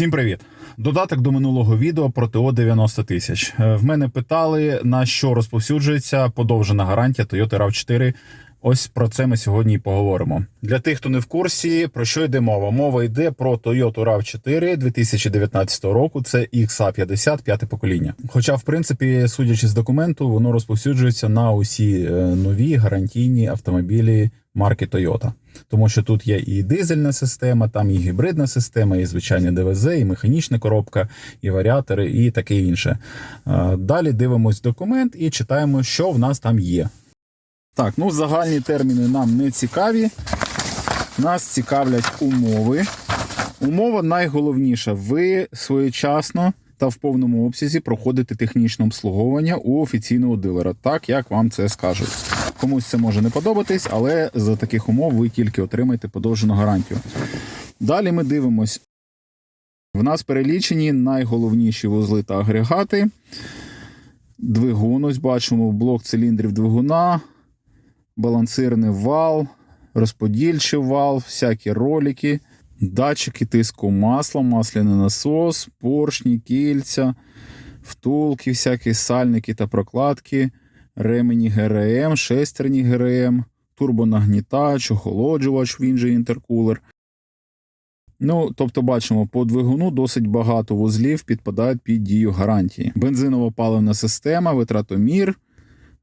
Всім привіт! Додаток до минулого відео про ТО 90 тисяч. Е, В мене питали, на що розповсюджується подовжена гарантія Toyota rav 4 Ось про це ми сьогодні і поговоримо. Для тих, хто не в курсі, про що йде мова? Мова йде про Toyota rav 4 2019 року. Це XA50 п'яте покоління. Хоча, в принципі, судячи з документу, воно розповсюджується на усі е, нові гарантійні автомобілі марки Toyota. Тому що тут є і дизельна система, там і гібридна система, і звичайне ДВЗ, і механічна коробка, і варіатори, і таке інше. Е, Далі дивимось документ і читаємо, що в нас там є. Так, ну загальні терміни нам не цікаві. Нас цікавлять умови. Умова найголовніша. Ви своєчасно та в повному обсязі проходите технічне обслуговування у офіційного дилера, так як вам це скажуть. Комусь це може не подобатись, але за таких умов ви тільки отримаєте подовжену гарантію. Далі ми дивимось. В нас перелічені найголовніші вузли та агрегати. Двигун, ось бачимо, блок циліндрів двигуна, балансирний вал, розподільчий вал, всякі ролики, датчики тиску масла, масляний насос, поршні, кільця, втулки, всякі сальники та прокладки, ремені ГРМ, шестерні ГРМ, турбонагнітач, охолоджувач, він же інтеркулер. Ну, тобто, бачимо, по двигуну досить багато вузлів підпадають під дію гарантії. Бензинова паливна система, витратомір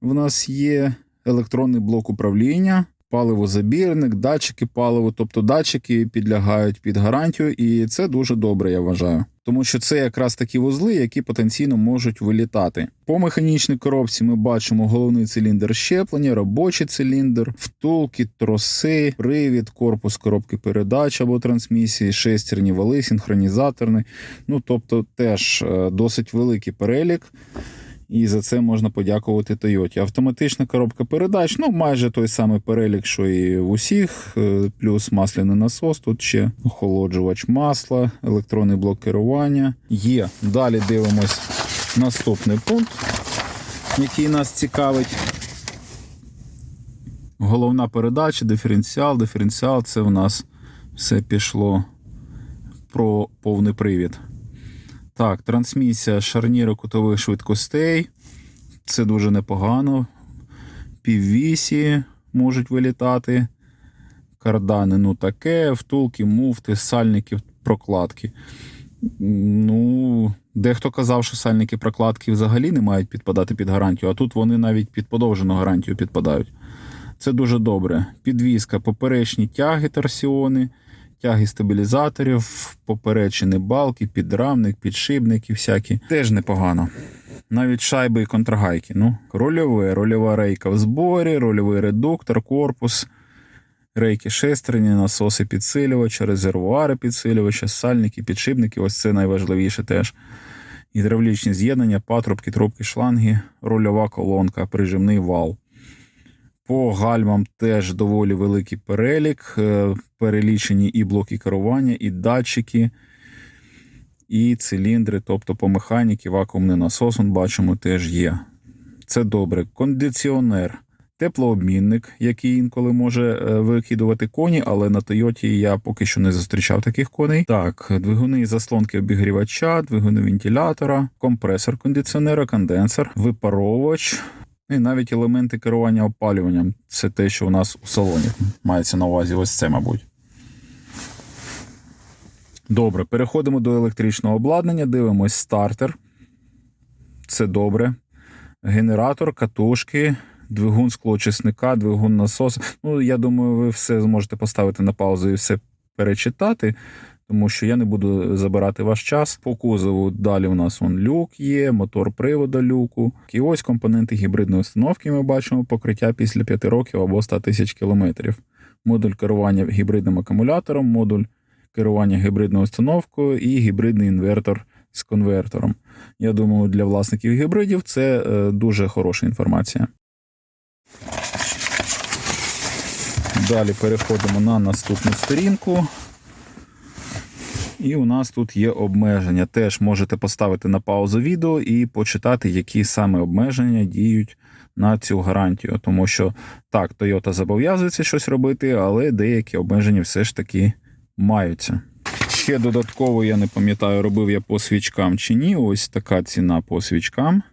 в нас є, електронний блок управління, паливозабірник, датчики паливу, тобто датчики підлягають під гарантію, і це дуже добре, я вважаю. Тому що це якраз такі вузли, які потенційно можуть вилітати. По механічній коробці ми бачимо головний циліндр щеплення, робочий циліндр, втулки, троси, привід, корпус коробки передач або трансмісії, шестерні вали, синхронізаторний. Ну тобто, теж е, досить великий перелік. І за це можна подякувати Toyota. Автоматична коробка передач, ну майже той самий перелік, що і в усіх, е, плюс масляний насос, тут ще охолоджувач масла, електронний блок керування. Є. Далі дивимось наступний пункт, який нас цікавить. Головна передача, диференціал. Диференціал це в нас все пішло про повний привід. Так, трансмісія шарніри кутових швидкостей. Це дуже непогано. Піввісі можуть вилітати. Кардани, ну таке, втулки, муфти, сальники, прокладки. Ну, дехто казав, що сальники прокладки взагалі не мають підпадати під гарантію, а тут вони навіть під подовжену гарантію підпадають. Це дуже добре. Підвізка, поперечні тяги торсіони, тяги стабілізаторів, поперечні балки, підрамник, підшипники всякі. Теж непогано. Навіть шайби і контрагайки. Ну, рольове, рольова рейка в зборі, рольовий редуктор, корпус, рейки шестерні, насоси підсилювача, резервуари підсилювача, сальники, підшипники. Ось це найважливіше теж. Гідравлічні з'єднання, патрубки, трубки, шланги, рольова колонка, прижимний вал. По гальмам теж доволі великий перелік. Е, Перелічені і блоки керування, і датчики, і циліндри, тобто по механіки, вакуумний насос, он бачимо, теж є. Це добре. Кондиціонер, теплообмінник, який інколи може е, викидувати коні, але на Тойоті я поки що не зустрічав таких коней. Так, двигуни і заслонки обігрівача, двигуни вентилятора, компресор кондиціонера, конденсер, випаровувач. І навіть елементи керування опалюванням це те, що у нас у салоні мається на увазі. Ось це, мабуть. Добре, переходимо до електричного обладнання. Дивимось стартер. Це добре. Генератор, катушки, двигун склоочисника, двигун насос. Ну, я думаю, ви все зможете поставити на паузу і все перечитати, тому що я не буду забирати ваш час. По кузову далі у нас вон люк є, мотор приводу люку. І ось компоненти гібридної установки ми бачимо покриття після 5 років або 100 тисяч кілометрів. Модуль керування гібридним акумулятором, модуль керування гібридною установкою і гібридний інвертор з конвертором. Я думаю, для власників гібридів це е, дуже хороша інформація. Далі переходимо на наступну сторінку. І у нас тут є обмеження. Теж можете поставити на паузу відео і почитати, які саме обмеження діють на цю гарантію. Тому що так, Toyota зобов'язується щось робити, але деякі обмеження все ж таки маються. ще додатково, я не пам'ятаю, робив я по свічкам чи ні. Ось така ціна по свічкам.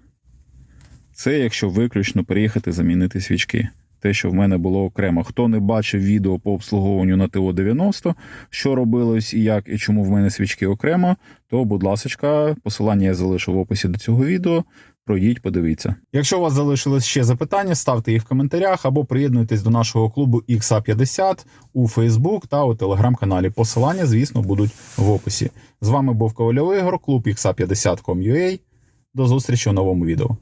Це якщо виключно приїхати замінити свічки. Те, що в мене було окремо. Хто не бачив відео по обслуговуванню на ТО-90, що робилось і як, і чому в мене свічки окремо, то, будь ласка, посилання я залишу в описі до цього відео. Пройдіть, подивіться. Якщо у вас залишились ще запитання, ставте їх в коментарях або приєднуйтесь до нашого клубу XA50 у Facebook та у телеграм-каналі. Посилання, звісно, будуть в описі. З вами був Ковальов Ігор, клуб XA50.com.ua. До зустрічі у новому відео.